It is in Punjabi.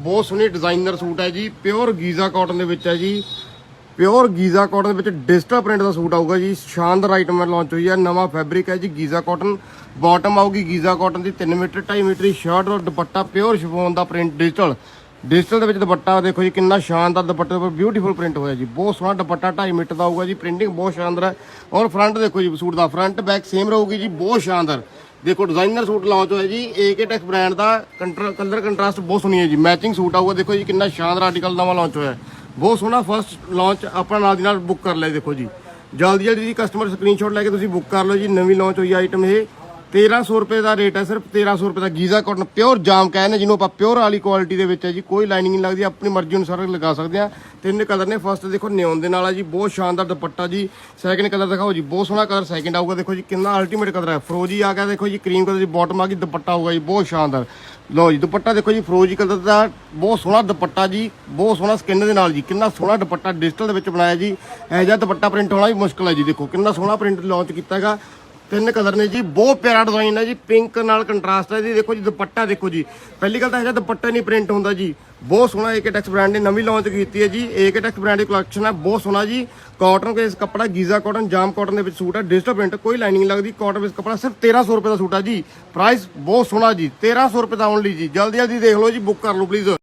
ਬਹੁਤ ਸੋਹਣੀ ਡਿਜ਼ਾਈਨਰ ਸੂਟ ਹੈ ਜੀ ਪਿਓਰ ਗੀਜ਼ਾ ਕਾਟਨ ਦੇ ਵਿੱਚ ਹੈ ਜੀ। ਪਿਓਰ ਗੀਜ਼ਾ ਕਾਟਨ ਦੇ ਵਿੱਚ ਡਿਜੀਟਲ ਪ੍ਰਿੰਟ ਦਾ ਸੂਟ ਆਊਗਾ ਜੀ। ਸ਼ਾਨਦਾਰ ਆਈਟਮ ਲਾਂਚ ਹੋਈ ਹੈ, ਨਵਾਂ ਫੈਬਰਿਕ ਹੈ ਜੀ, ਗੀਜ਼ਾ ਕਾਟਨ ਬਾਟਮ ਆਊਗੀ ਗੀਜ਼ਾ ਕਾਟਨ ਦੀ 3 ਮੀਟਰ 2.5 ਮੀਟਰ ਦੀ ਸ਼ਰਟ ਔਰ ਦੁਪੱਟਾ ਪਿਓਰ ਸ਼ਿਫੋਨ ਦਾ ਪ੍ਰਿੰਟ ਡਿਜੀਟਲ ਡਿਜੀਟਲ ਦੇ ਵਿੱਚ ਦੁਪੱਟਾ ਦੇਖੋ ਜੀ, ਕਿੰਨਾ ਸ਼ਾਨਦਾਰ ਦੁਪੱਟੇ ਉੱਪਰ ਬਿਊਟੀਫੁਲ ਪ੍ਰਿੰਟ ਹੋਇਆ ਜੀ। ਬਹੁਤ ਸੋਹਣਾ ਦੁਪੱਟਾ 2.5 ਮੀਟਰ ਦਾ ਆਊਗਾ ਜੀ ਪ੍ਰਿੰਟਿੰਗ ਬਹੁਤ ਸ਼ਾਨਦਾਰ ਹੈ। ਔਰ ਫਰੰਟ ਦੇਖੋ ਜੀ, ਸੂਟ ਦਾ ਫਰੰਟ ਬੈਕ ਸੇਮ ਰਹੂਗੀ ਜੀ, ਬਹੁਤ ਸ਼ਾਨਦਾਰ। ਦੇਖੋ ਡਿਜ਼ਾਈਨਰ ਸੂਟ ਲਾਂਚ ਹੋਇਆ ਜੀ ਏਕੇ ਟੈਕਸ ਬ੍ਰਾਂਡ ਦਾ ਕਲਰ ਕੰਟਰਾਸਟ ਬਹੁਤ ਸੋਹਣੀ ਹੈ ਜੀ ਮੈਚਿੰਗ ਸੂਟ ਆਊਗਾ, ਦੇਖੋ ਜੀ ਕਿੰਨਾ ਸ਼ਾਨਦਾਰ ਆਰਟੀਕਲ ਨਵਾਂ ਲਾਂਚ ਹੋਇਆ ਬਹੁਤ ਸੋਹਣਾ ਫਰਸਟ ਲਾਂਚ ਆਪਣਾ ਨਾਲ ਦੀ ਨਾਲ ਬੁੱਕ ਕਰ ਲਿਆ ਦੇਖੋ ਜੀ। ਜਲਦੀ ਜਲਦੀ ਜੀ ਕਸਟਮਰ ਸਕਰੀਨਸ਼ਾਟ ਲੈ ਕੇ ਤੁਸੀਂ ਬੁੱਕ ਕਰ ਲਓ ਜੀ, ਨਵੀਂ ਲਾਂਚ ਹੋਈ ਆਈਟਮ ਇਹ। 1300 ਰੁਪਏ ਦਾ ਰੇਟ ਹੈ ਸਿਰਫ 1300 ਰੁਪਏ ਦਾ ਗੀਜ਼ਾ ਕਾਟਨ ਪਿਓਰ ਜਾਮ ਕਹਿੰਦੇ ਜਿਹਨੂੰ ਆਪਾਂ ਪਿਓਰ ਵਾਲੀ ਕੁਆਲਿਟੀ ਦੇ ਵਿੱਚ ਹੈ ਜੀ, ਕੋਈ ਲਾਈਨਿੰਗ ਨਹੀਂ ਲੱਗਦੀ, ਆਪਣੀ ਮਰਜ਼ੀ ਅਨੁਸਾਰ ਲਗਾ ਸਕਦੇ ਆ ਤਿੰਨ ਕਲਰ ਨੇ ਫਸਟ ਦੇਖੋ ਨਿਓਨ ਦੇ ਨਾਲ ਆ ਜੀ, ਬਹੁਤ ਸ਼ਾਨਦਾਰ ਦੁਪੱਟਾ ਜੀ। ਸੈਕਿੰਡ ਕਲਰ ਦਿਖਾਓ ਜੀ, ਬਹੁਤ ਸੋਹਣਾ ਕਲਰ ਸੈਕਿੰਡ ਆਊਗਾ, ਦੇਖੋ ਜੀ, ਕਿੰਨਾ ਅਲਟੀਮੇਟ ਕਲਰ ਹੈ। ਫਰੋਜੀ ਆ ਗਿਆ, ਦੇਖੋ ਜੀ ਕਰੀਮ ਕਲਰ ਦੀ ਬਾਟਮ ਆ ਗਈ, ਦੁਪੱਟਾ ਹੋਊਗਾ ਜੀ, ਬਹੁਤ ਸ਼ਾਨਦਾਰ। ਲਓ ਜੀ, ਦੁਪੱਟਾ ਦੇਖੋ ਜੀ ਫਰੋਜੀ ਕਲਰ ਦਾ ਬਹੁਤ ਸੋਹਣਾ ਦੁਪੱਟਾ ਜੀ, ਬਹੁਤ ਸੋਹਣਾ ਸਕਿਨ ਦੇ ਨਾਲ ਜੀ, ਕਿੰਨਾ ਸੋਹਣਾ ਦੁਪੱਟਾ ਡਿਜੀਟਲ ਦੇ ਵਿੱਚ ਬਣਾਇਆ ਜੀ। ਇਹ ਜਿਹਾ ਦੁਪੱਟਾ ਪ੍ਰਿੰਟ ਹੋਣਾ ਵੀ ਮੁਸ਼ਕਲ ਹੈ ਜੀ, ਦੇਖੋ, ਕਿੰਨਾ ਸੋਹਣਾ ਪ੍ਰਿੰਟ ਲਾਂਚ ਕੀਤਾ ਹੈਗਾ। ਤਿੰਨ ਕਲਰ ਨੇ ਜੀ, ਬਹੁਤ ਪਿਆਰਾ ਡਿਜ਼ਾਈਨ ਹੈ ਜੀ ਪਿੰਕ ਨਾਲ ਕੰਟਰਾਸਟ ਹੈ ਜੀ, ਦੇਖੋ ਜੀ, ਦੁਪੱਟਾ ਦੇਖੋ ਜੀ। ਪਹਿਲੀ ਗੱਲ ਤਾਂ ਹੈਗਾ ਦੁਪੱਟਾ ਨਹੀਂ ਪ੍ਰਿੰਟ ਹੁੰਦਾ ਜੀ। ਬਹੁਤ ਸੋਹਣਾ ਏਕੇ ਟੈਕਸ ਬ੍ਰਾਂਡ ਨੇ ਨਵੀਂ ਲਾਂਚ ਕੀਤੀ ਹੈ ਜੀ। ਏਕੇ ਟੈਕਸ ਬ੍ਰਾਂਡ ਦੀ ਕਲੈਕਸ਼ਨ ਹੈ, ਬਹੁਤ ਸੋਹਣਾ ਜੀ। ਕਾਟਨ ਕੇਸ ਕੱਪੜਾ ਗੀਜ਼ਾ ਕਾਟਨ ਜਾਮ ਕਾਟਨ ਦੇ ਵਿੱਚ ਸੂਟ ਹੈ ਡਿਜੀਟਲ ਪ੍ਰਿੰਟ ਕੋਈ ਲਾਈਨਿੰਗ ਲੱਗਦੀ। ਕਾਟਨ ਵਿੱਚ ਕੱਪੜਾ ਸਿਰਫ 1300 ਰੁਪਏ ਦਾ ਸੂਟ ਹੈ ਜੀ। ਪ੍ਰਾਈਸ ਬਹੁਤ ਸੋਹਣਾ ਜੀ 1300 ਰੁਪਏ ਦਾ ਓਨਲੀ ਜੀ। ਜਲਦੀ ਜਲਦੀ ਦੇਖ ਲਓ ਜੀ ਬੁੱਕ ਕਰ ਲਓ ਪਲੀਜ਼